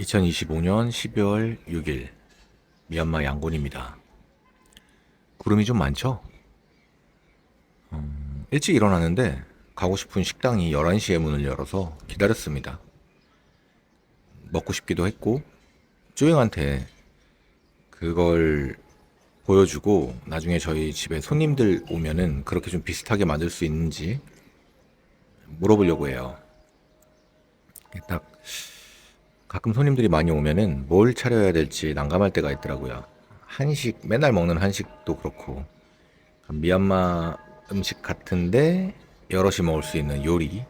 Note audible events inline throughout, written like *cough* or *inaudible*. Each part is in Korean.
2025년 12월 6일 미얀마 양곤입니다. 구름이 좀 많죠? 음, 일찍 일어났는데 가고 싶은 식당이 11시에 문을 열어서 기다렸습니다. 먹고 싶기도 했고 쪼잉한테 그걸 보여주고 나중에 저희 집에 손님들 오면은 그렇게 좀 비슷하게 만들 수 있는지 물어보려고 해요. 딱 가끔 손님들이 많이 오면은 뭘 차려야 될지 난감할 때가 있더라고요. 한식, 맨날 먹는 한식도 그렇고, 미얀마 음식 같은데 여럿이 먹을 수 있는 요리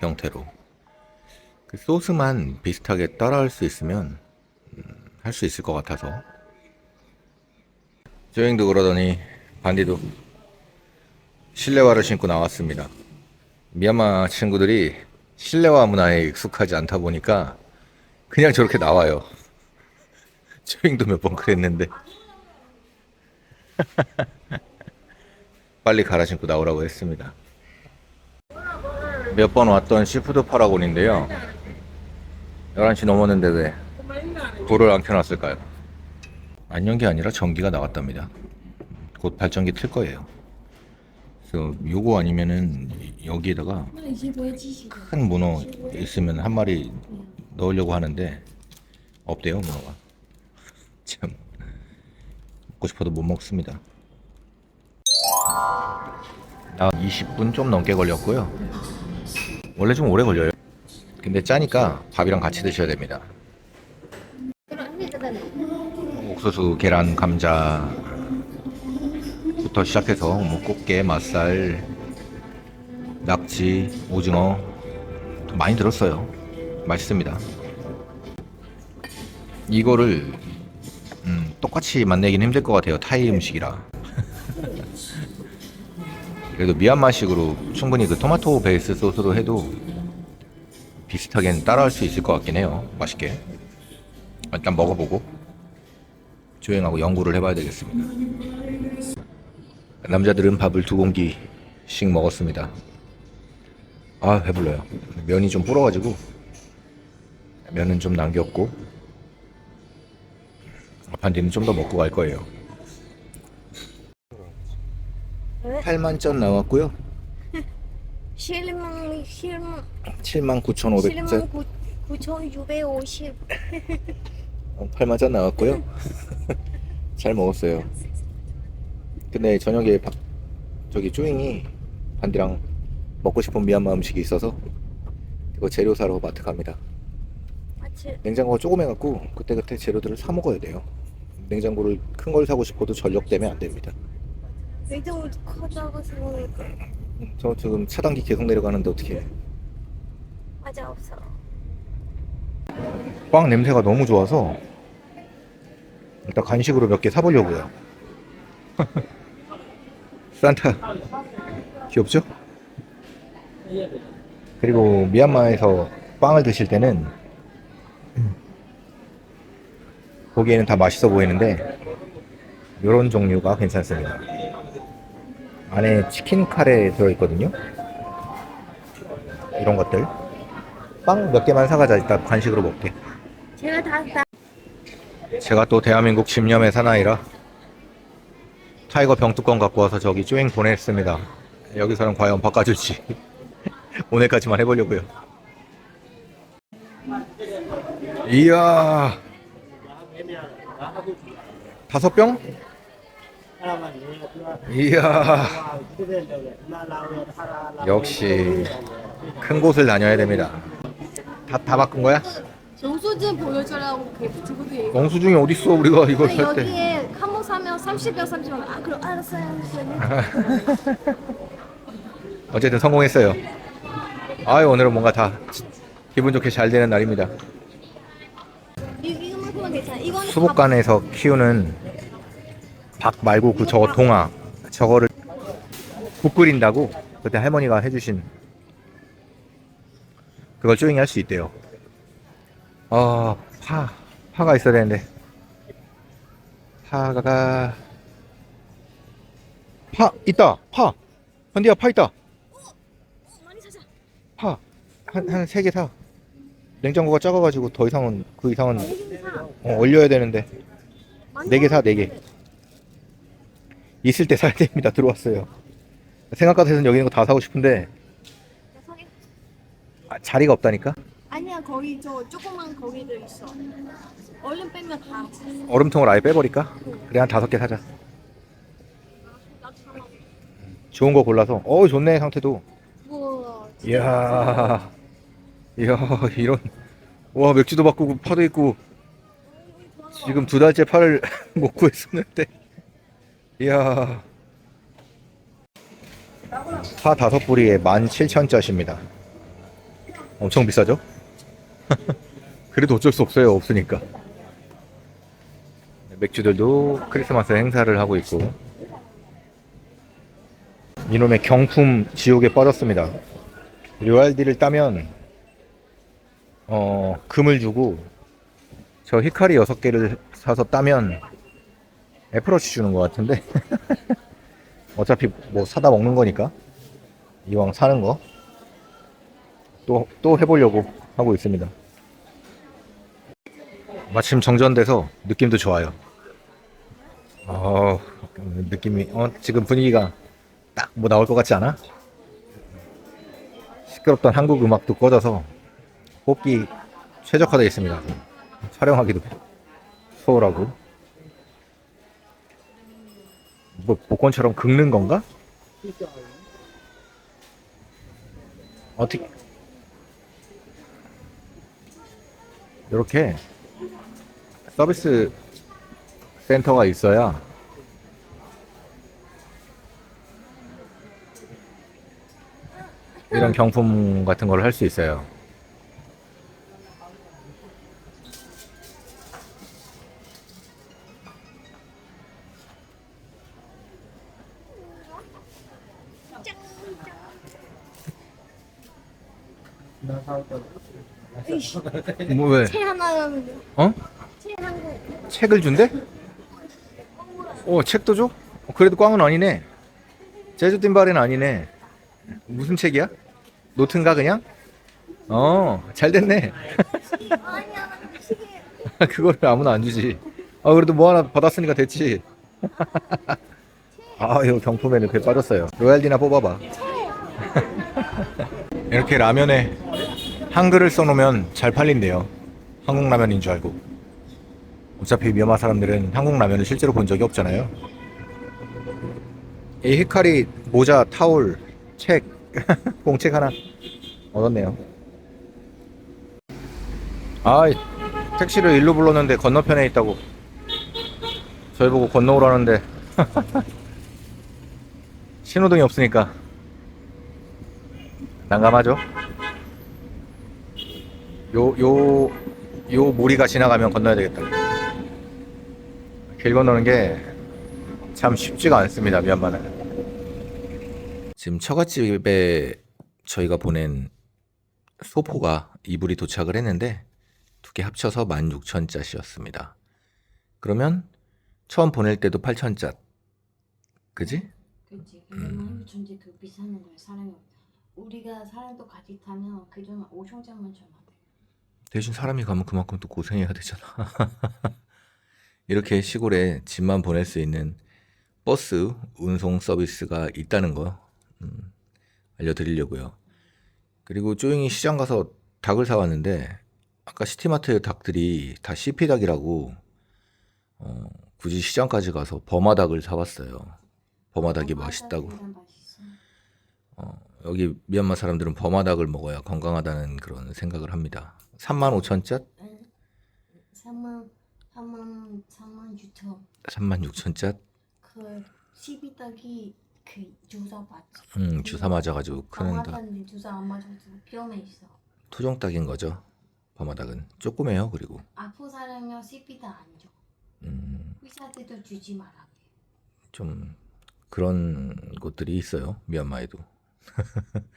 형태로. 그 소스만 비슷하게 따라할 수 있으면 음, 할수 있을 것 같아서. 조잉도 그러더니 반디도 실내화를 신고 나왔습니다. 미얀마 친구들이 실내화 문화에 익숙하지 않다 보니까 그냥 저렇게 나와요. *laughs* 스윙도 몇 번 그랬는데. *laughs* 빨리 갈아 신고 나오라고 했습니다. 몇 번 왔던 시푸드 파라곤인데요. 11시 넘었는데 왜 불을 안 켜놨을까요? 안연기 아니라 전기가 나왔답니다. 곧 발전기 틀 거예요. 그래서 요거 아니면은 여기에다가 큰 문어 있으면 한 마리 넣으려고 하는데 없대요 문어가. *laughs* 참 먹고 싶어도 못 먹습니다. 나 20분 좀 넘게 걸렸고요. 원래 좀 오래 걸려요. 근데 짜니까 밥이랑 같이 드셔야 됩니다. 옥수수 계란 감자 부터 시작해서 뭐 꽃게 맛살 낙지 오징어 많이 들었어요. 맛있습니다. 이거를 음, 똑같이 만내긴 힘들 것 같아요. 타이 음식이라. 그래도 미얀마식으로 충분히 그 토마토 베이스 소스로 해도 비슷하게 따라할 수 있을 것 같긴 해요. 맛있게. 일단 먹어보고 조행하고 연구를 해봐야 되겠습니다. 남자들은 밥을 두 공기씩 먹었습니다. 아 배불러요 면이 좀 불어가지고 면은 좀 남겼고 반디는 좀 더 먹고 갈 거예요. 8만 전 나왔고요. 7만 7만 7만 9,500전 7만 9 9,650. 8만 전 나왔고요. *laughs* 잘 먹었어요. 근데 저녁에 박, 저기 쪼잉이 반디랑 먹고 싶은 미얀마 음식이 있어서 이거 재료 사러 마트 갑니다 냉장고가 조그매갖고 그때그때 재료들을 사 먹어야 돼요. 냉장고를 큰 걸 사고 싶어도 전력 때문에 안 됩니다. 냉장고 커져가서 저 지금 차단기 계속 내려가는데 어떻게? 맞아 없어. 빵 냄새가 너무 좋아서 일단 간식으로 몇 개 사보려고요. *laughs* 산타 귀엽죠? 그리고 미얀마에서 빵을 드실 때는 보기에는 다 맛있어 보이는데 이런 종류가 괜찮습니다. 안에 치킨 카레 들어있거든요. 이런 것들. 빵 몇 개만 사가자 이따 간식으로 먹게. 제가 다 다. 제가 또 대한민국 집념의 사나이라 타이거 병뚜껑 갖고 와서 저기 쪼잉 보냈습니다. 여기서는 과연 바꿔줄지 *laughs* 오늘까지만 해보려고요. 이야 다섯 병? 이야 역시 큰 곳을 다녀야 됩니다. 다, 다 바꾼 거야? 영수증 보여주라고 그렇게 두고도 영수증이 어딨어 우리가 이걸 살 때. 여기에 한번 사면 30여 30원. 아 그럼 알았어요. 어쨌든 성공했어요. 아유 오늘은 뭔가 다 기분 좋게 잘 되는 날입니다. 수복관에서 키우는 박 말고 그 저거 동아 저거를 국 끓인다고 그때 할머니가 해주신 그걸 쪼잉이 할수 있대요. 아, 파, 파가 있어야 되는데. 파가, 파, 있다! 파! 현디야, 파 있다! 많이 사자. 파! 한, 한 세 개 사. 냉장고가 작아가지고 더 이상은 그 이상은 사. 어, 얼려야 되는데. 네 개 사 네 개. 있을 때 사야 됩니다. 들어왔어요. 생각 같아서는 여기 있는 거 다 사고 싶은데. 아, 자리가 없다니까? 아니야 거기 저 조그만 거기도 있어. 얼른 빼면 다. 얼음통을 아예 빼버릴까? 그래 한 다섯 개 사자. 좋은 거 골라서. 어 좋네 상태도. 우와. 이야 이야 이런. 와 맥주도 바꾸고 파도 있고. 지금 두 달째 파를 못 구했었는데. 이야. 파 다섯 뿌리에 17,000짜십니다. 엄청 비싸죠? *laughs* 그래도 어쩔 수 없어요 없으니까. 맥주들도 크리스마스 행사를 하고 있고. 이놈의 경품 지옥에 빠졌습니다. 류알디를 따면 어 금을 주고 저 히카리 6개를 사서 따면 애플워치 주는 것 같은데. *laughs* 어차피 뭐 사다 먹는 거니까. 이왕 사는 거. 또 또 해보려고 하고 있습니다. 마침 정전돼서 느낌도 좋아요. 어 느낌이 어 지금 분위기가 딱 뭐 나올 것 같지 않아? 시끄럽던 한국 음악도 꺼져서 뽑기 최적화되어 있습니다. 촬영하기도 수월하고 뭐 복권처럼 긁는 건가? 어떻게 이렇게 서비스 센터가 있어야 이런 경품 같은 걸 할 수 있어요. 뭐 왜? 채 하나는 어? 채한 거. 책을 준대? 어, 책도 줘? 어, 그래도 꽝은 아니네. 제주 띵발은 아니네. 무슨 책이야? 노트인가 그냥? 어, 잘 됐네. 아니야 *laughs* 시계. 그거를 아무나 안 주지. 아, 그래도 뭐 하나 받았으니까 됐지. *laughs* 아, 이거 경품에 이렇게 빠졌어요. 로얄디나 뽑아봐. *laughs* 이렇게 라면에 한글을 써놓으면 잘 팔린대요. 한국 라면인 줄 알고. 어차피 미얀마 사람들은 한국 라면을 실제로 본 적이 없잖아요. 이 히카리 모자, 타올, 책, *laughs* 공책 하나 얻었네요. 아, 택시를 일로 불렀는데 건너편에 있다고. 저희 보고 건너오라는데 *laughs* 신호등이 없으니까 난감하죠. 요, 요, 요 무리가 지나가면 건너야 되겠다. 길 건너는 게 참 쉽지가 않습니다, 미얀마는. 지금 처갓집에 저희가 보낸 소포가 이불이 도착을 했는데 두 개 합쳐서 16,000짜리였습니다. 그러면 처음 보낼 때도 8,000짜. 그지? 그치 그러면 전지 더 비싸는 거야 사람이 우리가 사람도 같이 타면 그중 5천장만 줘야 돼 대신 사람이 가면 그만큼 또 고생해야 되잖아. *laughs* 이렇게 시골에 집만 보낼 수 있는 버스 운송 서비스가 있다는 거 음, 알려드리려고요. 그리고 쪼잉이 시장 가서 닭을 사왔는데 아까 시티마트 닭들이 다 CP 닭이라고 어, 굳이 시장까지 가서 버마닭을 사왔어요. 버마닭이 맛있다고. 어, 여기 미얀마 사람들은 버마닭을 먹어야 건강하다는 그런 생각을 합니다. 35,000짜? 응. 3만 3만 3만 유튜브 36,000짜? 그 시비닭이 그 주사 맞지 음, 주사 맞아가지고 크는 닭. 강하다는데 주사 안 맞아서 병에 있어 토종닭인 거죠. 버마닭은 조그매요. 그리고 아픈 사람이면 시비닭 안줘 음, 의사들도 주지 말아 좀 그런 곳들이 있어요. 미얀마에도. *laughs*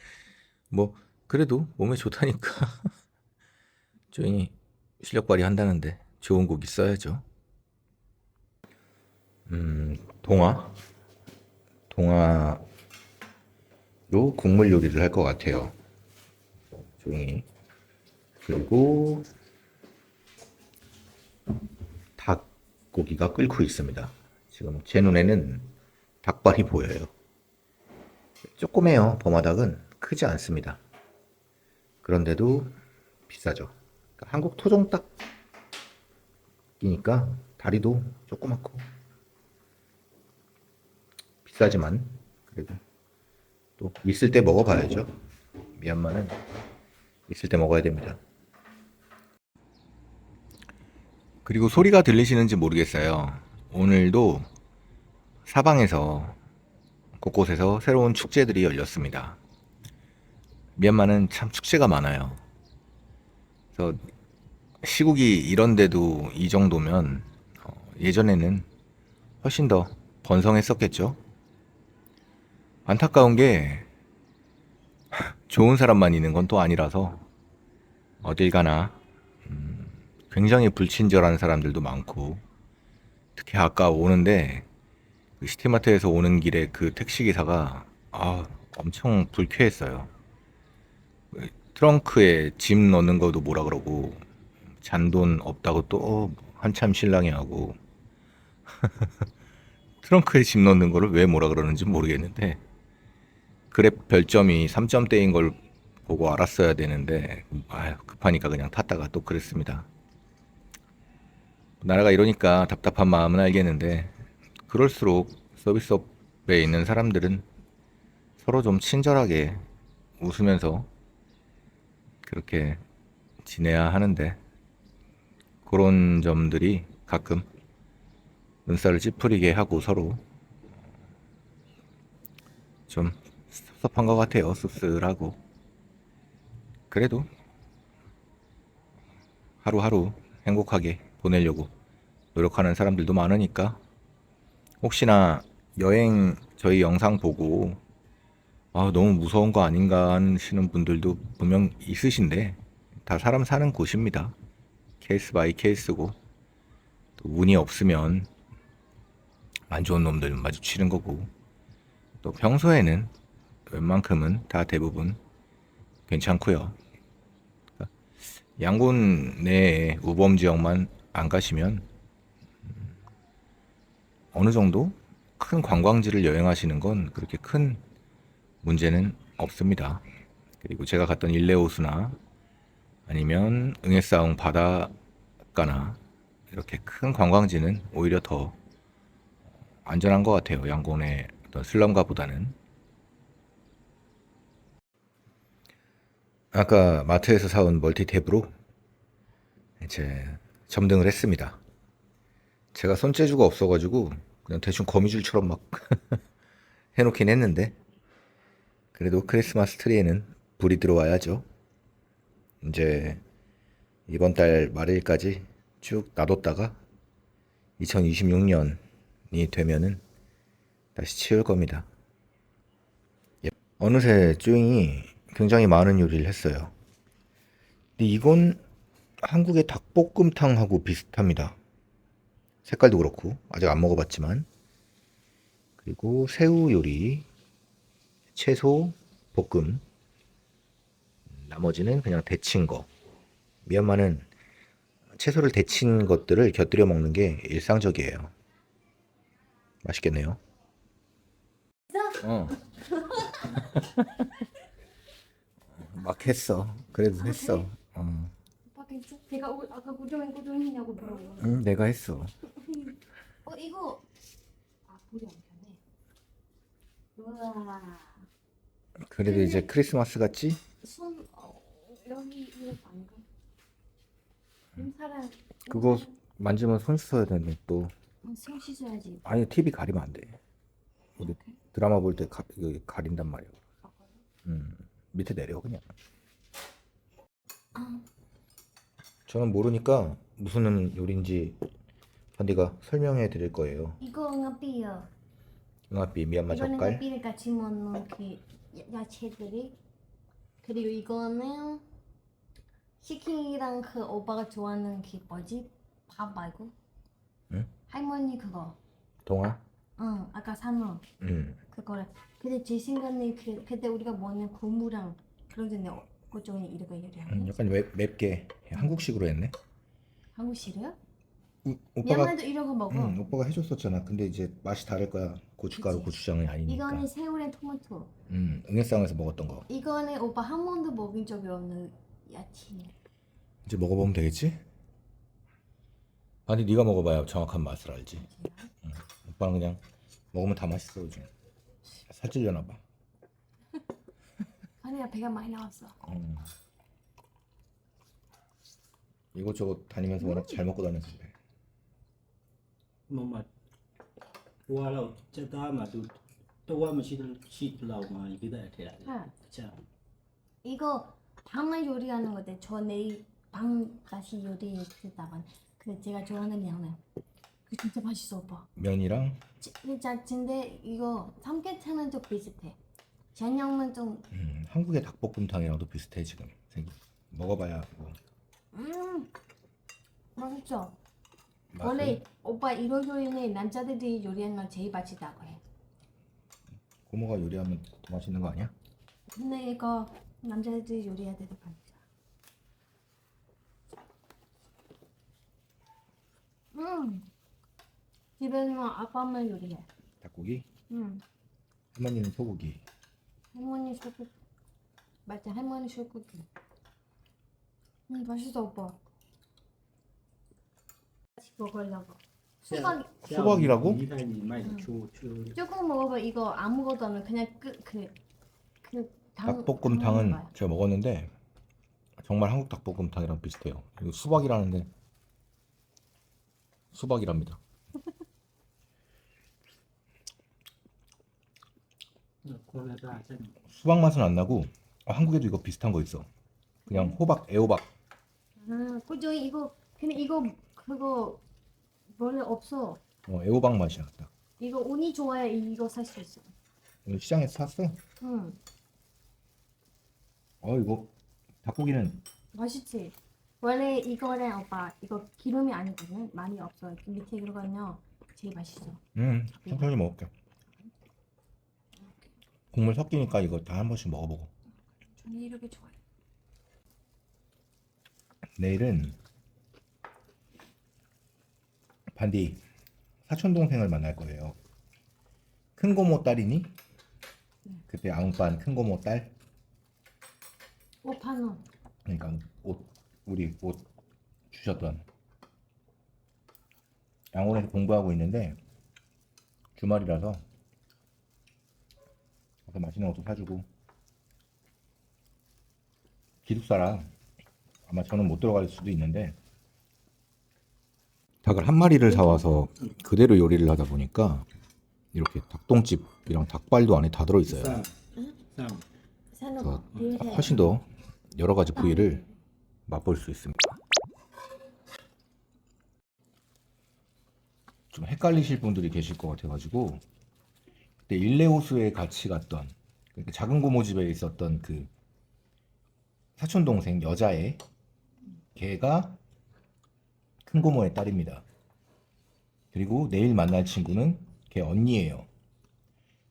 뭐 그래도 몸에 좋다니까. *laughs* 조용히 실력 발휘한다는데 좋은 곡 있어야죠. 음, 동화. 동화로 국물 요리를 할 것 같아요. 조용히. 그리고 닭고기가 끓고 있습니다. 지금 제 눈에는 닭발이 보여요. 조그매요. 범화닭은 크지 않습니다. 그런데도 비싸죠. 그러니까 한국 토종닭이니까 다리도 조그맣고 비싸지만 그래도 또 있을 때 먹어봐야죠. 미얀마는 있을 때 먹어야 됩니다. 그리고 소리가 들리시는지 모르겠어요. 오늘도 사방에서 곳곳에서 새로운 축제들이 열렸습니다. 미얀마는 참 축제가 많아요. 그래서 시국이 이런데도 이 정도면 어, 예전에는 훨씬 더 번성했었겠죠. 안타까운 게 좋은 사람만 있는 건 또 아니라서 어딜 가나 음, 굉장히 불친절한 사람들도 많고 특히 아까 오는데 그 시티마트에서 오는 길에 그 택시 기사가 아 엄청 불쾌했어요. 그 트렁크에 짐 넣는 것도 뭐라 그러고 잔돈 없다고 또 한참 실랑이하고 *laughs* 트렁크에 짐 넣는 거를 왜 뭐라 그러는지 모르겠는데 그랩 별점이 3점대인 걸 보고 알았어야 되는데 아유, 급하니까 그냥 탔다가 또 그랬습니다. 나라가 이러니까 답답한 마음은 알겠는데 그럴수록 서비스업에 있는 사람들은 서로 좀 친절하게 웃으면서 그렇게 지내야 하는데 그런 점들이 가끔 눈살을 찌푸리게 하고 서로 좀 섭섭한 것 같아요. 씁쓸하고. 그래도 하루하루 행복하게 보내려고 노력하는 사람들도 많으니까 혹시나 여행 저희 영상 보고 아, 너무 무서운 거 아닌가 하시는 분들도 분명 있으신데 다 사람 사는 곳입니다. 케이스 바이 케이스고 또 운이 없으면 안 좋은 놈들 마주치는 거고 또 평소에는 웬만큼은 다 대부분 괜찮고요. 그러니까 양곤 내에 우범 지역만 안 가시면 음, 어느 정도 큰 관광지를 여행하시는 건 그렇게 큰 문제는 없습니다. 그리고 제가 갔던 일레오스나 아니면 응애싸움 바닷 가나 이렇게 큰 관광지는 오히려 더 안전한 것 같아요. 양곤의 어떤 슬럼가보다는. 아까 마트에서 사온 멀티탭으로 이제 점등을 했습니다. 제가 손재주가 없어가지고 그냥 대충 거미줄처럼 막 *laughs* 해놓긴 했는데 그래도 크리스마스 트리에는 불이 들어와야죠. 이제 이번 달 말일까지 쭉 놔뒀다가 2026년이 되면은 다시 치울 겁니다. 예. 어느새 쭈잉이 굉장히 많은 요리를 했어요. 근데 이건 한국의 닭볶음탕하고 비슷합니다. 색깔도 그렇고 아직 안 먹어봤지만 그리고 새우 요리, 채소 볶음, 나머지는 그냥 데친 거. 미얀마는 채소를 데친 것들을 곁들여 먹는 게 일상적이에요. 맛있겠네요. 어. *laughs* 막 했어. 그래도 했어. 어. 오빠? 제가 오- 아까 고정행 고정했냐고 물어요. 응, 내가 했어. *laughs* 어 이거 아 불이 안 켜네. 우와. 그래도 이제 크리스마스 같지? 손 어, 여기 이거 방 사람 그거 만지면 손 씻어야 되는데 또 손 씻어야지. 아니 TV 가리면 안 돼. 우리 드라마 볼 때 가, 가린단 말이야. 음, 밑에 내려 그냥. 아, 저는 모르니까 무슨 요리인지 현디가 설명해 드릴 거예요. 이거 응아삐요. 응아삐 미얀마 이거는 젓갈. 응아삐를 같이 먹는 그 야- 야채들이. 그리고 이거는 치킨이랑 그 오빠가 좋아하는 그 뭐지? 밥 말고? 응? 할머니 그거. 동아. 응, 아까 산호 음. 그거를. 근데 제 생각에 그 그때 우리가 먹는 고무랑 그런 전에 그쪽에 이렇게 음, 요리하는 약간 맵, 맵게 한국식으로 했네. 한국식이요? 우, 오빠가 미얀마도 이런 거 먹어. 응, 오빠가 해줬었잖아. 근데 이제 맛이 다를 거야. 고춧가루, 그치. 고추장이 아니니까. 이거는 새우랑 토마토. 음, 응애상에서 먹었던 거. 이거는 오빠 한 번도 먹은 적이 없는 여친. 이제 먹어보면 되겠지? 아니 네가 먹어봐야 정확한 맛을 알지. 응. 오빠는 그냥 먹으면 다 맛있어 요즘. 살찔려나 봐. *laughs* 아니야 배가 많이 나왔어. 음. 응. 이것저것 다니면서 워낙 잘 먹고 다녔서 그래. Muhammad walau cakap madu tu 이거 방만 요리하는 건데 저 내일 방 다시 요리했다만 그 제가 좋아하는 양은 그 진짜 맛있어 오빠. 면이랑 지- 진짜 근데 이거 삼계탕은 좀 비슷해. 전형은 좀 음, 한국의 닭볶음탕이랑도 비슷해 지금 생긴. 먹어봐야 뭐 음, 맛있죠. 맛을. 원래 오빠 이런 요리는 남자들이 요리하는 건 제일 맛있다고 해. 고모가 요리하면 더 맛있는 거 아니야? 근데 이거 남자애들이 요리해야 되는 반찬. 음. 집에는 아빠만 요리해. 닭고기? 음. 할머니는 소고기. 할머니 소고기. 맞아, 할머니 소고기. 음, 맛있어, 오빠. 같이 먹으려고. 수박. 수박이라고? 음. 조금 먹어봐. 이거 아무것도 안 넣어. 그냥 끄, 그냥 그, 닭볶음탕은 음, 제가 먹었는데 정말 한국 닭볶음탕이랑 비슷해요. 이거 수박이라는데 수박이랍니다. 음. 수박 맛은 안 나고 아, 한국에도 이거 비슷한 거 있어. 그냥 음. 호박, 애호박. 아, 그죠 이거 근데 이거 그거 원래 없어. 어, 애호박 맛이야. 딱. 이거 운이 좋아야 이거 살 수 있어. 시장에 샀어? 응. 어 이거 닭고기는 맛있지. 원래 이거는 오빠 이거 기름이 아니거든. 많이 없어. 밑에 들어가면 제일 맛있어. 음 천천히 먹을게. 국물 섞이니까 이거 다 한 번씩 먹어보고. 저는 이렇게 좋아해. 내일은 반디 사촌 동생을 만날 거예요. 큰 고모 딸이니? 그때 아웅반 큰 고모 딸. 오빠는 그러니까 옷 우리 옷 주셨던 양원에서 공부하고 있는데 주말이라서 가서 맛있는 것도 사주고 기숙사라 아마 저는 못 들어갈 수도 있는데 닭을 한 마리를 사와서 그대로 요리를 하다 보니까 이렇게 닭똥집이랑 닭발도 안에 다 들어있어요. 거. 비슷해. 훨씬 더 여러 가지 부위를 맛볼 수 있습니다. 좀 헷갈리실 분들이 계실 것 같아가지고 그때 일레호수에 같이 갔던 그러니까 작은 고모 집에 있었던 그 사촌 동생 여자애 걔가 큰 고모의 딸입니다. 그리고 내일 만날 친구는 걔 언니예요.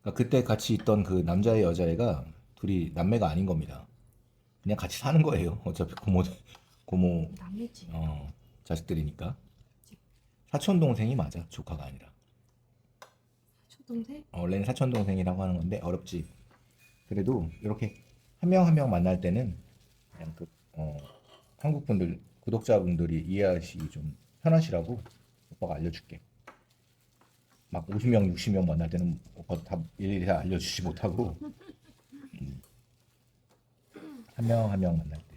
그러니까 그때 같이 있던 그 남자애 여자애가 둘이 남매가 아닌 겁니다. 그냥 같이 사는 거예요. 어차피 고모 고모 남매지. 어, 자식들이니까. 사촌 동생이 맞아. 조카가 아니라. 초동생? 어, 원래는 사촌 동생이라고 하는 건데 어렵지. 그래도 이렇게 한 명 한 명 만날 때는 그냥 그 어, 한국 분들 구독자분들이 이해하시기 좀 편하시라고 오빠가 알려줄게. 막 50명, 60명 만날 때는 오빠 다 일일이 다 알려주지 못하고 음. 한 명 한 명 만날 때.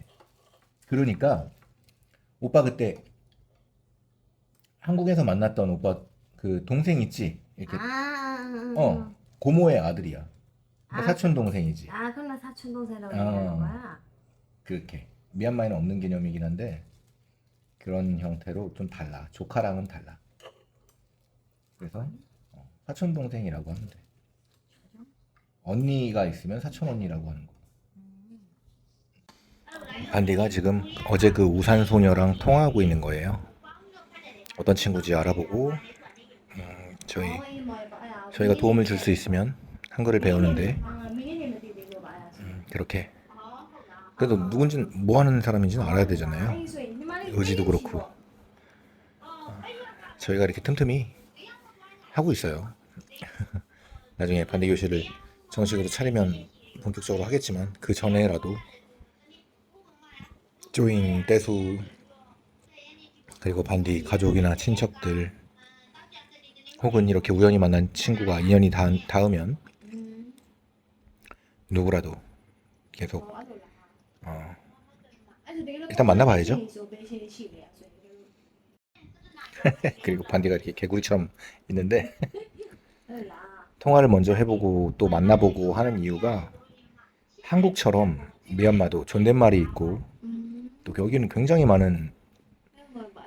그러니까 오빠 그때 한국에서 만났던 오빠 그 동생 있지? 이렇게 아, 어 고모의 아들이야. 뭐 아. 사촌 동생이지. 아, 그럼 나 사촌 동생이라고 어. 얘기하는 거야. 그렇게 미얀마에는 없는 개념이긴 한데 그런 형태로 좀 달라. 조카랑은 달라. 그래서 어, 사촌 동생이라고 하면 돼. 언니가 있으면 사촌 언니라고 하는 거. 반디가 지금 어제 그 우산 소녀랑 통화하고 있는 거예요. 어떤 친구인지 알아보고 음, 저희 저희가 도움을 줄 수 있으면 한글을 배우는데 음, 그렇게 그래도 누군지 뭐 하는 사람인지는 알아야 되잖아요. 의지도 그렇고 저희가 이렇게 틈틈이 하고 있어요. *laughs* 나중에 반대 교실을 정식으로 차리면 본격적으로 하겠지만 그 전에라도 조인 떼수 그리고 반디 가족이나 친척들 혹은 이렇게 우연히 만난 친구가 인연이 닿, 닿으면 누구라도 계속 어, 일단 만나봐야죠. *laughs* 그리고 반디가 이렇게 개구리처럼 있는데 *laughs* 통화를 먼저 해보고 또 만나보고 하는 이유가 한국처럼 미얀마도 존댓말이 있고 또 여기는 굉장히 많은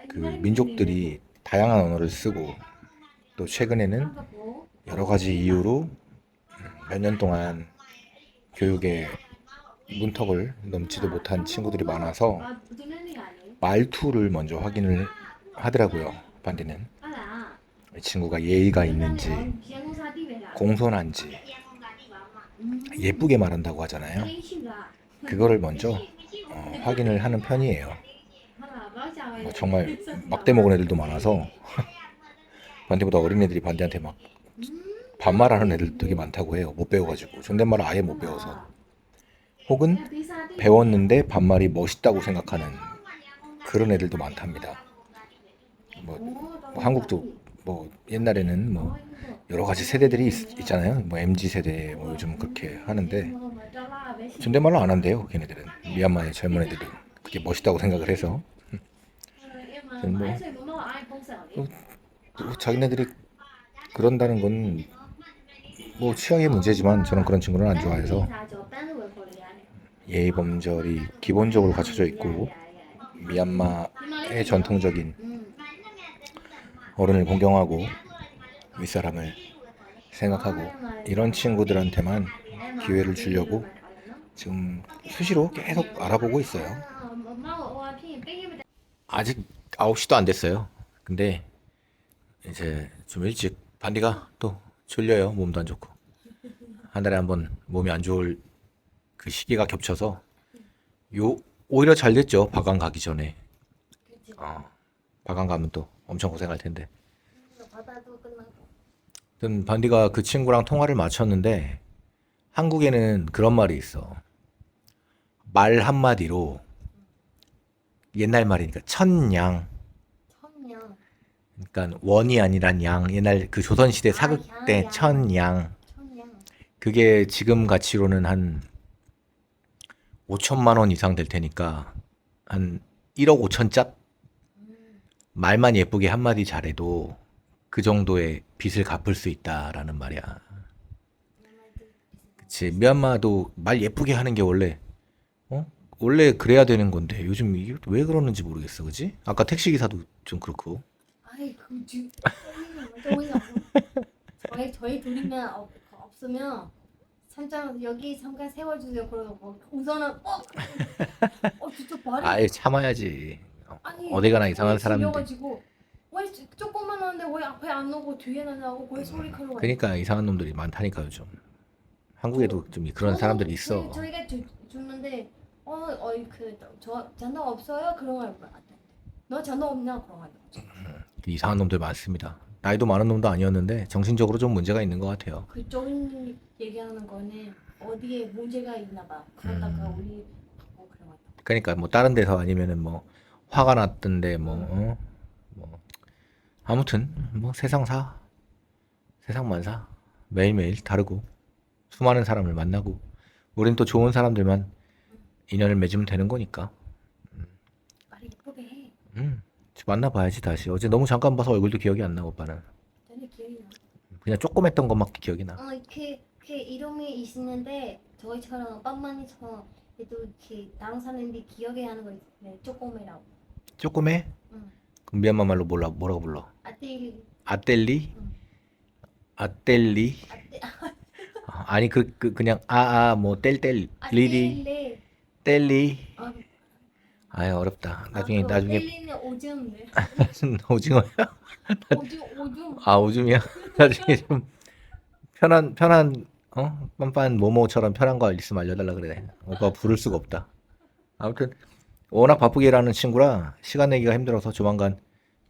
그 민족들이 다양한 언어를 쓰고 또 최근에는 여러 가지 이유로 몇 년 동안 교육에 문턱을 넘지도 못한 친구들이 많아서 말투를 먼저 확인을 하더라고요. 반디는 이 친구가 예의가 있는지 공손한지 예쁘게 말한다고 하잖아요. 그거를 먼저 어, 확인을 하는 편이에요. 뭐 정말 막대 먹은 애들도 많아서 *laughs* 반디보다 어린 애들이 반디한테 막 반말하는 애들 되게 많다고 해요. 못 배워가지고 존댓말을 아예 못 배워서 혹은 배웠는데 반말이 멋있다고 생각하는 그런 애들도 많답니다. 뭐, 뭐 한국도 뭐 옛날에는 뭐 여러 가지 세대들이 있, 잖아요뭐 MZ 세대 뭐 요즘 그렇게 하는데 존댓말을 안 한대요. 걔네들은. 미얀마의 젊은 애들은. 그게 멋있다고 생각을 해서. 또 자기네들이 그런다는 건 뭐 취향의 문제지만 저는 그런 친구는 안 좋아해서. 예의 범절이 기본적으로 갖춰져 있고 미얀마의 전통적인 어른을 공경하고 윗사람을 생각하고 이런 친구들한테만 기회를 주려고 지금 수시로 계속 알아보고 있어요. 아직 9시도 안 됐어요. 근데 이제 좀 일찍 반디가 또 졸려요. 몸도 안 좋고. 한 달에 한 번 몸이 안 좋을 그 시기가 겹쳐서 요 오히려 잘 됐죠. 바강 가기 전에. 어, 바강 가면 또 엄청 고생할 텐데. 아무튼 반디가 그 친구랑 통화를 마쳤는데 한국에는 그런 말이 있어. 말 한마디로 옛날 말이니까 천냥 그러니까 원이 아니란 양. 옛날 그 조선 시대 사극 때 양. 천양. 그게 지금 가치로는 한 5천만 원 이상 될 테니까 한 1억 5천 짭 말만 예쁘게 한마디 잘해도 그 정도의 빚을 갚을 수 있다라는 말이야. 그치. 미얀마도 말 예쁘게 하는 게 원래 어 원래 그래야 되는 건데 요즘 이게 왜 그러는지 모르겠어, 그지? 아까 택시 기사도 좀 그렇고. 아이 그 지- 저희 저희 저희 둘이면 없, 없으면 잠깐 여기 잠깐 세워주세요. 그러고 우선은 어, 어 진짜 말이 아예 참아야지. 어, 아니, 어디 가나 이상한 사람인데. 가지고 왜 조금만 하는데 왜 앞에 안 오고 뒤에 나오고 왜 소리 크는 거야? 그러니까 이상한 놈들이 많다니까 요즘. 한국에도 좀 그런 사람들이 있어. 네, 저희가 주, 주는데 어, 어그저 잔돈 없어요? 그런 거안 돼. 너 잔돈 없냐? 그런 거안 돼. 이상한 놈들 많습니다. 나이도 많은 놈도 아니었는데 정신적으로 좀 문제가 있는 것 같아요. 그쪽은 얘기하는 거는 어디에 문제가 있나 봐. 그러다가 음. 우리 뭐 그런 거 같아. 그러니까 뭐 다른 데서 아니면은 뭐 화가 났던데 뭐, 어? 뭐 아무튼 뭐 세상사 세상만사 매일매일 다르고 수많은 사람을 만나고 우린 또 좋은 사람들만 인연을 맺으면 되는 거니까 말이 예쁘게 해. 음 만나봐야지 다시 어제 너무 잠깐 봐서 얼굴도 기억이 안 나고 오빠는 전에 기억이 나. 그냥 조그맸던 것밖에 기억이 나 어, 그, 그 이름이 있는데 저희처럼 빤빤이처럼 그래도 이렇게 다른 사람들이 기억해 하는 거 있는데 조금이라고. 조그매? 응. 그럼 미얀마 말로 몰라 뭐라고 불러? 아띠 아텔리? 응. 아띠 *laughs* 아, 아니 그, 그 그냥 아아 뭐 뗄뗄 리디 아띠리. 뗄리 어, 아유 어렵다 나중에 아, 그 나중에 뗄리는 오줌. *laughs* 오징어야? 오줌 오줌. 아 오줌이야? *laughs* 나중에 좀 편한 편한 어 빤빤 모모처럼 편한 거 있으면 알려달라 그래 오빠 부를 수가 없다 아무튼 워낙 바쁘게 일하는 친구라 시간 내기가 힘들어서 조만간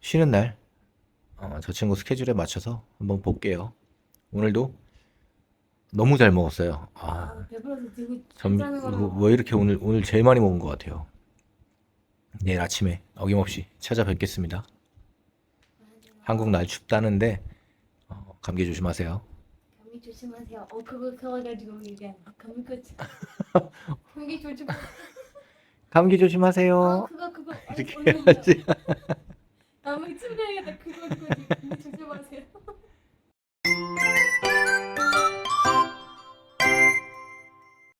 쉬는 날, 어, 저 친구 스케줄에 맞춰서 한번 볼게요. 오늘도 너무 잘 먹었어요. 아, 아, 배불러서 들고 점, 짜는 거랑 뭐, 왜 이렇게 오늘, 오늘 제일 많이 먹은 것 같아요. 내일 아침에 어김없이 찾아뵙겠습니다. 한국 날 춥다는데, 어, 감기 조심하세요. 감기 조심하세요. 어 그거 그거 가지고 이게 감기 조심. *laughs* 감기 조심. 감기 어 조심하세요. 그거 그거. 어, 이렇게 얼른 해야지. 감기 조심해야겠다. 그거 그거. *laughs*